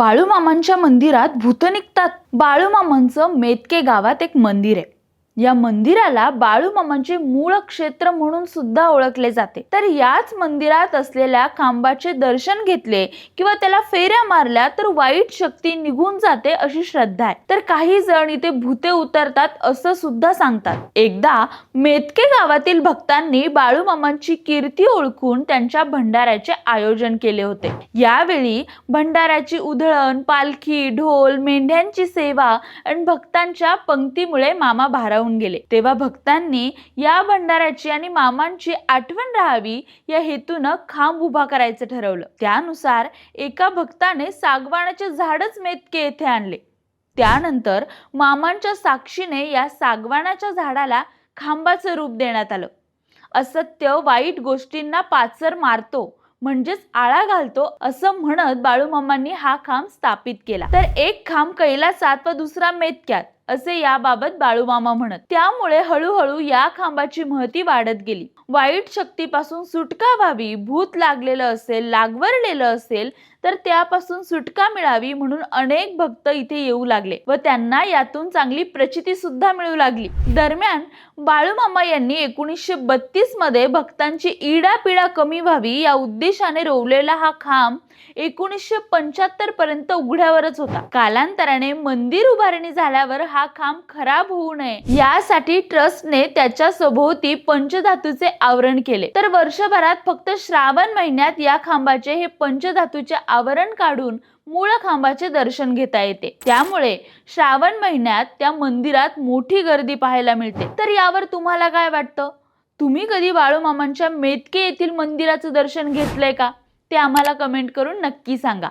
बाळूमामांच्या मंदिरात भूत निघतात. बाळूमामांचं मेतके गावात एक मंदिर आहे. या मंदिराला बाळूमामांचे मूळ क्षेत्र म्हणून सुद्धा ओळखले जाते. तर याच मंदिरात असलेल्या खांबाचे दर्शन घेतले किंवा त्याला फेऱ्या मारल्या तर वाईट शक्ती निघून जाते अशी श्रद्धा आहे. तर काही जण इथे भूते उतरतात असं सुद्धा सांगतात. एकदा मेतके गावातील भक्तांनी बाळूमामांची कीर्ती ओळखून त्यांच्या भंडाऱ्याचे आयोजन केले होते. यावेळी भंडाऱ्याची उधळण पालखी ढोल मेंढ्यांची सेवा आणि भक्तांच्या पंक्तीमुळे मामा भारावून गेले. तेव्हा भक्तांनी या भंडाऱ्याची आणि मामांची आठवण राहावी या हेतूनं खांब उभा करायचं ठरवलं. त्यानुसार एका भक्ताने सागवानाचे झाडच मेतके येथे आणले. त्यानंतर मामांच्या साक्षीने या सागवानाच्या झाडाला खांबाचं रूप देण्यात आलं. असत्य वाईट गोष्टींना पाचर मारतो म्हणजेच आळा घालतो असं म्हणत बाळूमामांनी हा खांब स्थापित केला. तर एक खांब कैलासात व दुसरा मेतक्यात. असे याबाबत बाळूमामा म्हणत. त्यामुळे हळूहळू या खांबाची महती वाढत गेली. वाईट शक्तीपासून सुटका व्हावी भूत लागलेलं असेल लागवरलेलं असेल तर त्यापासून सुटका मिळावी म्हणून अनेक भक्त इथे येऊ लागले व त्यांना यातून चांगली प्रचिती सुद्धा मिळू लागली. दरम्यान बाळूमामा यांनी एकोणीसशे बत्तीसमध्ये भक्तांची इडापिडा कमी व्हावी या उद्देशाने रोवलेला हा खांब एकोणीसशे पंच्याहत्तर पर्यंत उघड्यावरच होता. कालांतराने मंदिर उभारणी झाल्यावर हा हा खांब खराब होऊ नये. यासाठी ट्रस्टने त्याच्या सभोवती पंचधातूचे आवरण केले. तर वर्षभरात फक्त श्रावण महिन्यात या खांबाचे हे पंचधातूचे आवरण काढून मूळ खांबाचे दर्शन घेता येते. त्यामुळे श्रावण महिन्यात त्या मंदिरात मोठी गर्दी पाहायला मिळते. तर यावर तुम्हाला काय वाटतं? तुम्ही कधी बाळूमामांच्या मेतके येथील मंदिराचं दर्शन घेतलंय का? ते आम्हाला कमेंट करून नक्की सांगा.